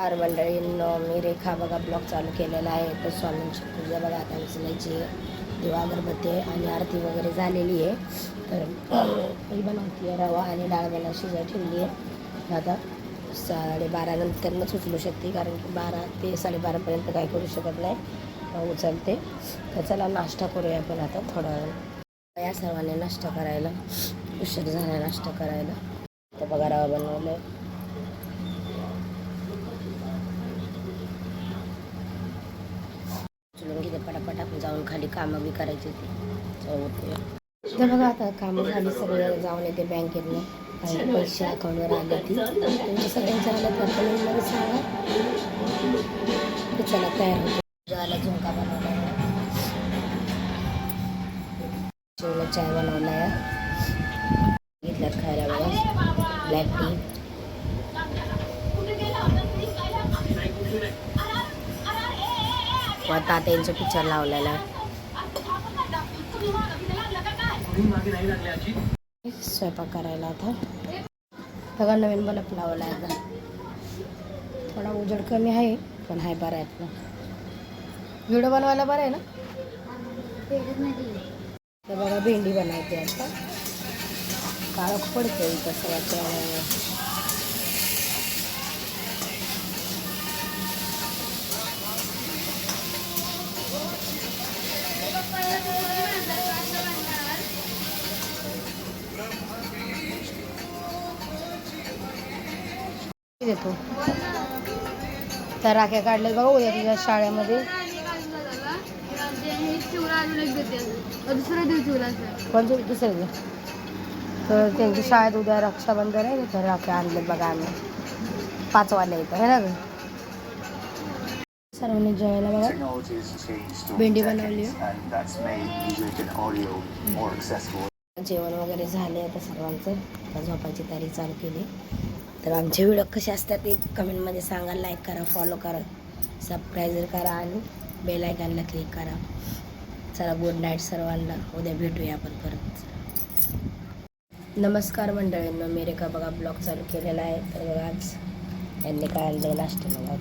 चार मंडळींनो मी रेखा बघा ब्लॉग चालू केलेला आहे. तर स्वामींची पूजा बघा आता उचलायची आहे. दिवा अगरबत्ती आहे आणि आरती वगैरे झालेली आहे. तर ही बनवती आहे रवा आणि डाळ मला शिजा ठेवली आहे. आता साडेबारा नंतरच उचलू शकते कारण की बारा ते साडेबारापर्यंत काय करू शकत नाही. उचलते. तर चला नाश्ता करूया आपण आता थोडा वेळ. या सर्वांनी नाश्ता करायला. उशीर झाला नाश्ता करायला. तर बघा रवा बनवलं पटापट आपण जाऊन खाली कामं बी करायची होती. तर बघा आता कामं झाली सगळे जाऊन येते बँकेतनं. काही पैसे अकाउंटवर आले ती तुमच्या सगळ्यांच्या आल्या तर कमेंटमध्ये सांगा. चला तयार होतो. झाला झुमका बनवला चिवला चाय बनवला आहे घेतल्यात खायला बघा. ब्लॅक टी मग तात्यांचा पिक्चर लावलेला. स्वयंपाक करायला आता. बघा नवीन बल्ब लावला आहे आता. थोडा उजेड कमी आहे पण आहे बरं आहे ना व्हिडिओ बनवायला बरं आहे ना? तर बघा भेंडी बनायची आता. काळख पडते कसं वाटतं देतो. त्या राख्या काढल्या बघा उद्या तुझ्या शाळेमध्ये. दुसऱ्या दिवस? तर त्यांची शाळेत उद्या रक्षाबंधन आहे तर राख्या आणले बघा आम्ही. पाच वाजल्या इथं है ना ग? सर्वांनी जेवायला बघा. भेंडी बनवली जेवण वगैरे झाले आता सर्वांचं. झोपायची तयारी चालू केली. तर आमचे व्हिडिओ कसे असतात ते कमेंटमध्ये सांगा लाईक करा फॉलो करा सबस्क्राईब करा आणि बेलायकनला क्लिक करा. चला गुड नाईट सर्वांना. उद्या भेटूया आपण परत. नमस्कार मंडळींना मी रेखा बघा ब्लॉग चालू केलेला आहे. तर बघा आज यांनी काय आणलं नाश्ता बघा.